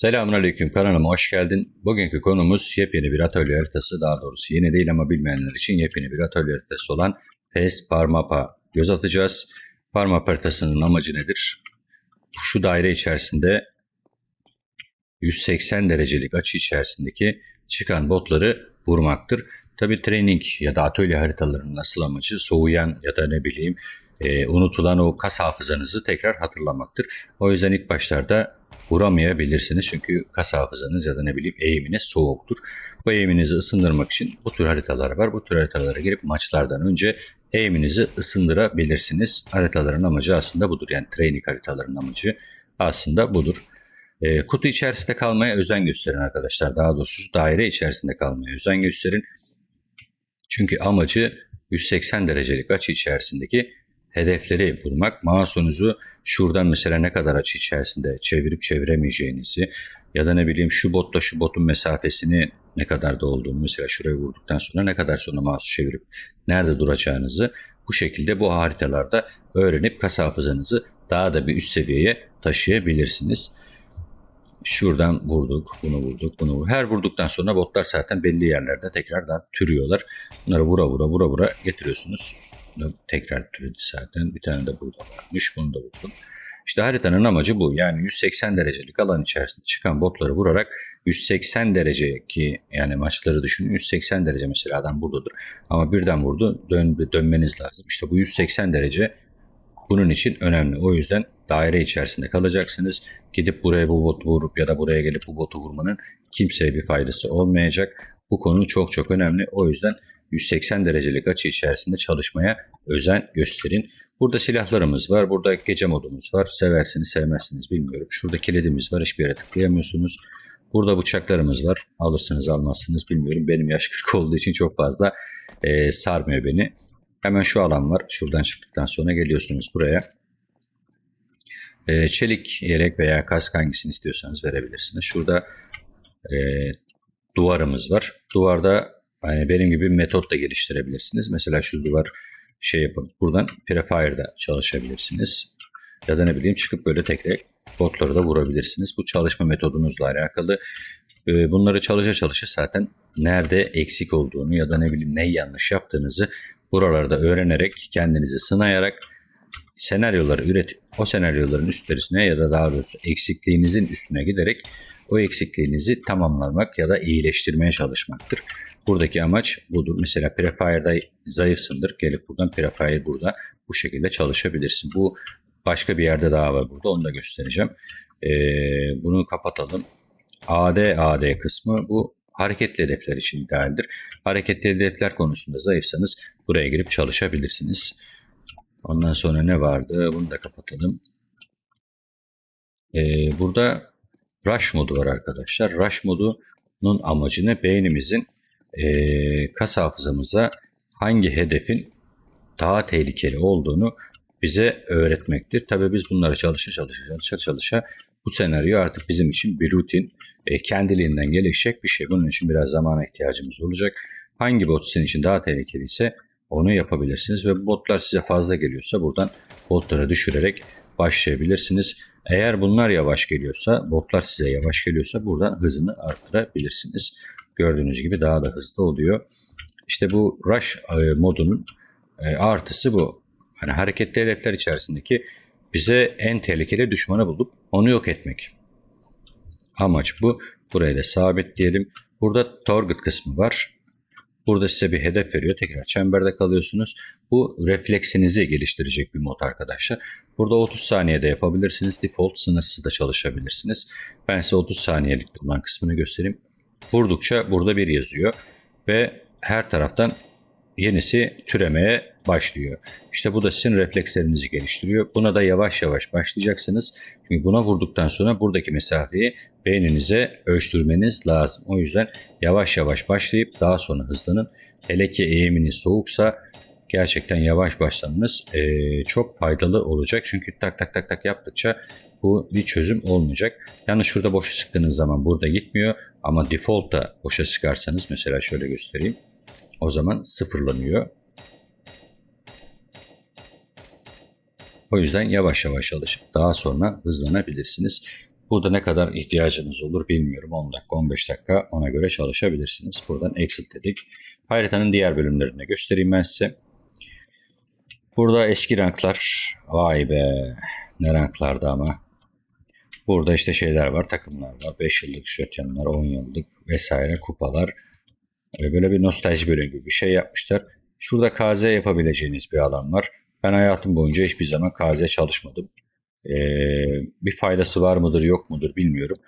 Selamünaleyküm kanalıma hoş geldin. Bugünkü konumuz yepyeni bir atölye haritası daha doğrusu yeni değil ama bilmeyenler için yepyeni bir atölye haritası olan PES Parmapa göz atacağız. Parmapa haritasının amacı nedir? Şu daire içerisinde 180 derecelik açı içerisindeki çıkan botları vurmaktır. Tabi training ya da atölye haritalarının asıl amacı soğuyan ya da ne bileyim e, unutulan o kas hafızanızı tekrar hatırlamaktır. O yüzden ilk başlarda vuramayabilirsiniz. Çünkü kas hafızanız ya da ne bileyim eğiminiz soğuktur. Bu eğiminizi ısındırmak için bu tür haritalar var. Bu tür haritalara girip maçlardan önce eğiminizi ısındırabilirsiniz. Haritaların amacı aslında budur. Yani training haritaların amacı aslında budur. E, kutu içerisinde kalmaya özen gösterin arkadaşlar. Daha doğrusu daire içerisinde kalmaya özen gösterin. Çünkü amacı 180 derecelik açı içerisindeki hedefleri vurmak. Mouse'unuzu şuradan mesela ne kadar açı içerisinde çevirip çeviremeyeceğinizi ya da ne bileyim şu botla şu botun mesafesini ne kadar da olduğunu mesela şuraya vurduktan sonra ne kadar sonra mouse'u çevirip nerede duracağınızı bu şekilde bu haritalarda öğrenip kas hafızanızı daha da bir üst seviyeye taşıyabilirsiniz. Şuradan vurduk, bunu vurduk, bunu vurduk. Her vurduktan sonra botlar zaten belli yerlerde tekrardan türüyorlar. Bunları vura vura vura vura getiriyorsunuz. Bunu tekrar türedi zaten. Bir tane de burada varmış. Bunu da vurdum. İşte haritanın amacı bu. Yani 180 derecelik alan içerisinde çıkan botları vurarak 180 derece ki yani maçları düşünün 180 derece mesela adam buradadır. Ama birden vurdu dön, dönmeniz lazım. İşte bu 180 derece bunun için önemli. O yüzden daire içerisinde kalacaksınız. Gidip buraya bu botu vurup ya da buraya gelip bu botu vurmanın kimseye bir faydası olmayacak. Bu konu çok çok önemli. O yüzden 180 derecelik açı içerisinde çalışmaya özen gösterin. Burada silahlarımız var. Burada gece modumuz var. Seversiniz sevmezsiniz bilmiyorum. Şurada kilidimiz var. Hiçbir yere tıklayamıyorsunuz. Burada bıçaklarımız var. Alırsınız almazsınız bilmiyorum. Benim yaş 40 olduğu için çok fazla e, sarmıyor beni. Hemen şu alan var. Şuradan çıktıktan sonra geliyorsunuz buraya. E, çelik yelek veya kask hangisini istiyorsanız verebilirsiniz. Şurada e, duvarımız var. Duvarda yani benim gibi metot da geliştirebilirsiniz. Mesela şu duvar şey yapın. Buradan Prefire'da çalışabilirsiniz. Ya da ne bileyim çıkıp böyle tek tek botları da vurabilirsiniz. Bu çalışma metodunuzla alakalı. Ee, Bunları çalışa çalışa zaten nerede eksik olduğunu ya da ne bileyim ne yanlış yaptığınızı buralarda öğrenerek kendinizi sınayarak senaryoları üretip o senaryoların üstlerine ya da daha doğrusu eksikliğinizin üstüne giderek o eksikliğinizi tamamlamak ya da iyileştirmeye çalışmaktır. Buradaki amaç budur. Mesela Prefire'da zayıfsındır. Gelip buradan Prefire burada bu şekilde çalışabilirsin. Bu başka bir yerde daha var burada. Onu da göstereceğim. Ee, bunu kapatalım. AD AD kısmı bu hareketli hedefler için idealdir. Hareketli hedefler konusunda zayıfsanız buraya girip çalışabilirsiniz. Ondan sonra ne vardı? Bunu da kapatalım. Ee, burada Rush modu var arkadaşlar. Rush modunun amacı ne? Beynimizin e, kas hafızamıza hangi hedefin daha tehlikeli olduğunu bize öğretmektir. Tabii biz bunları çalışa çalışa çalışa çalışa bu senaryo artık bizim için bir rutin, e, kendiliğinden gelişecek bir şey. Bunun için biraz zamana ihtiyacımız olacak. Hangi bot sizin için daha tehlikeli ise onu yapabilirsiniz ve botlar size fazla geliyorsa buradan botları düşürerek başlayabilirsiniz. Eğer bunlar yavaş geliyorsa, botlar size yavaş geliyorsa buradan hızını arttırabilirsiniz. Gördüğünüz gibi daha da hızlı oluyor. İşte bu rush e, modunun e, artısı bu. Hani hareketli hedefler içerisindeki bize en tehlikeli düşmanı bulup onu yok etmek. Amaç bu. Buraya da sabit diyelim. Burada target kısmı var. Burada size bir hedef veriyor. Tekrar çemberde kalıyorsunuz. Bu refleksinizi geliştirecek bir mod arkadaşlar. Burada 30 saniyede yapabilirsiniz. Default sınırsız da çalışabilirsiniz. Ben size 30 saniyelik olan kısmını göstereyim. Vurdukça burada bir yazıyor. Ve her taraftan yenisi türemeye başlıyor. İşte bu da sizin reflekslerinizi geliştiriyor. Buna da yavaş yavaş başlayacaksınız. Çünkü buna vurduktan sonra buradaki mesafeyi beyninize ölçtürmeniz lazım. O yüzden yavaş yavaş başlayıp daha sonra hızlanın. Hele ki eğiminiz soğuksa gerçekten yavaş başlamanız eee, çok faydalı olacak. Çünkü tak tak tak tak yaptıkça bu bir çözüm olmayacak. Yani şurada boşa sıktığınız zaman burada gitmiyor. Ama default'ta boşa sıkarsanız mesela şöyle göstereyim. O zaman sıfırlanıyor. O yüzden yavaş yavaş alışıp daha sonra hızlanabilirsiniz. Burada ne kadar ihtiyacınız olur bilmiyorum. 10 dakika 15 dakika ona göre çalışabilirsiniz. Buradan exit dedik. Haritanın diğer bölümlerini göstereyim ben size. Burada eski ranklar. Vay be ne ranklarda ama. Burada işte şeyler var, takımlar var. 5 yıllık şötyenler, 10 yıllık vesaire kupalar. Ee, Böyle bir nostalji bölümü gibi bir şey yapmışlar. Şurada KZ yapabileceğiniz bir alan var. Ben hayatım boyunca hiçbir zaman KZ çalışmadım. Ee, bir faydası var mıdır yok mudur bilmiyorum.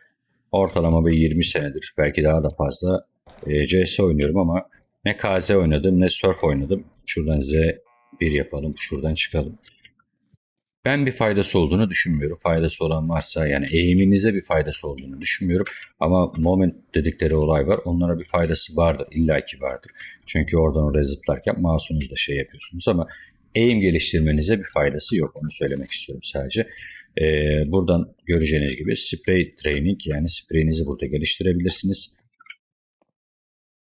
Ortalama bir 20 senedir belki daha da fazla e, CS oynuyorum ama ne KZ oynadım ne Surf oynadım. Şuradan Z1 yapalım, şuradan çıkalım. Ben bir faydası olduğunu düşünmüyorum. Faydası olan varsa yani eğiminize bir faydası olduğunu düşünmüyorum. Ama moment dedikleri olay var. Onlara bir faydası vardır. illaki vardır. Çünkü oradan oraya zıplarken mouse'unuzla şey yapıyorsunuz ama eğim geliştirmenize bir faydası yok. Onu söylemek istiyorum sadece. Ee, buradan göreceğiniz gibi spray training yani spreyinizi burada geliştirebilirsiniz.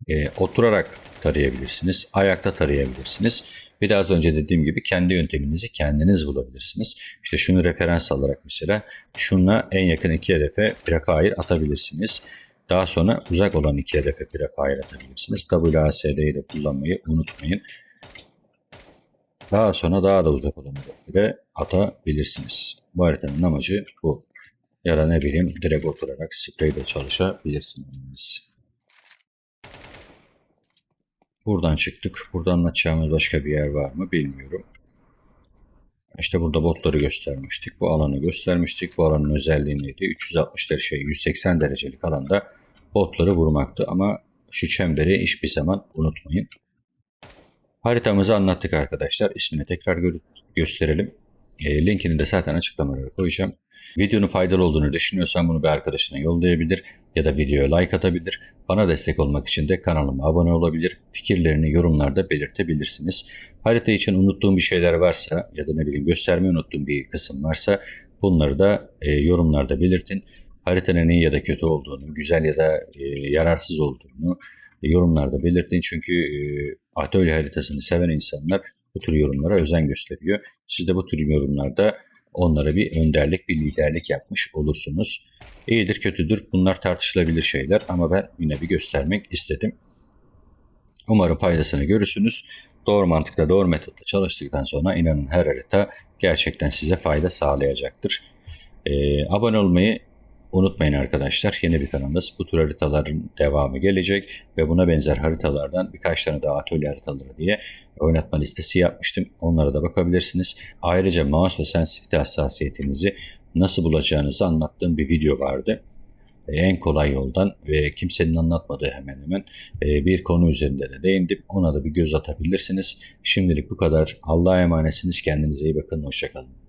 Ee, oturarak tarayabilirsiniz. Ayakta tarayabilirsiniz. Bir de az önce dediğim gibi kendi yönteminizi kendiniz bulabilirsiniz. İşte şunu referans alarak mesela şunla en yakın iki hedefe prefire atabilirsiniz. Daha sonra uzak olan iki hedefe prefire atabilirsiniz. WASD'yi de kullanmayı unutmayın. Daha sonra daha da uzak olan hedeflere atabilirsiniz. Bu haritanın amacı bu. Ya da ne bileyim direkt oturarak spreyle çalışabilirsiniz. Buradan çıktık. Burada anlatacağımız başka bir yer var mı bilmiyorum. İşte burada botları göstermiştik. Bu alanı göstermiştik. Bu alanın özelliği neydi? 360 derece, şey, 180 derecelik alanda botları vurmaktı. Ama şu çemberi hiçbir zaman unutmayın. Haritamızı anlattık arkadaşlar. İsmini tekrar gö- gösterelim. E, linkini de zaten açıklamalara koyacağım. Videonun faydalı olduğunu düşünüyorsan bunu bir arkadaşına yollayabilir ya da videoya like atabilir. Bana destek olmak için de kanalıma abone olabilir. Fikirlerini yorumlarda belirtebilirsiniz. Harita için unuttuğum bir şeyler varsa ya da ne bileyim göstermeyi unuttuğum bir kısım varsa bunları da e, yorumlarda belirtin. Haritanın iyi ya da kötü olduğunu, güzel ya da e, yararsız olduğunu yorumlarda belirtin. Çünkü e, atölye haritasını seven insanlar bu tür yorumlara özen gösteriyor. Siz de bu tür yorumlarda onlara bir önderlik, bir liderlik yapmış olursunuz. İyidir, kötüdür bunlar tartışılabilir şeyler ama ben yine bir göstermek istedim. Umarım faydasını görürsünüz. Doğru mantıkla, doğru metotla çalıştıktan sonra inanın her harita gerçekten size fayda sağlayacaktır. Ee, abone olmayı unutmayın arkadaşlar. Yeni bir kanalımız. Bu tür haritaların devamı gelecek ve buna benzer haritalardan birkaç tane daha atölye haritaları diye oynatma listesi yapmıştım. Onlara da bakabilirsiniz. Ayrıca mouse ve sensitivity hassasiyetinizi nasıl bulacağınızı anlattığım bir video vardı. En kolay yoldan ve kimsenin anlatmadığı hemen hemen e, bir konu üzerinde de değindim. Ona da bir göz atabilirsiniz. Şimdilik bu kadar. Allah'a emanetsiniz. Kendinize iyi bakın. Hoşçakalın.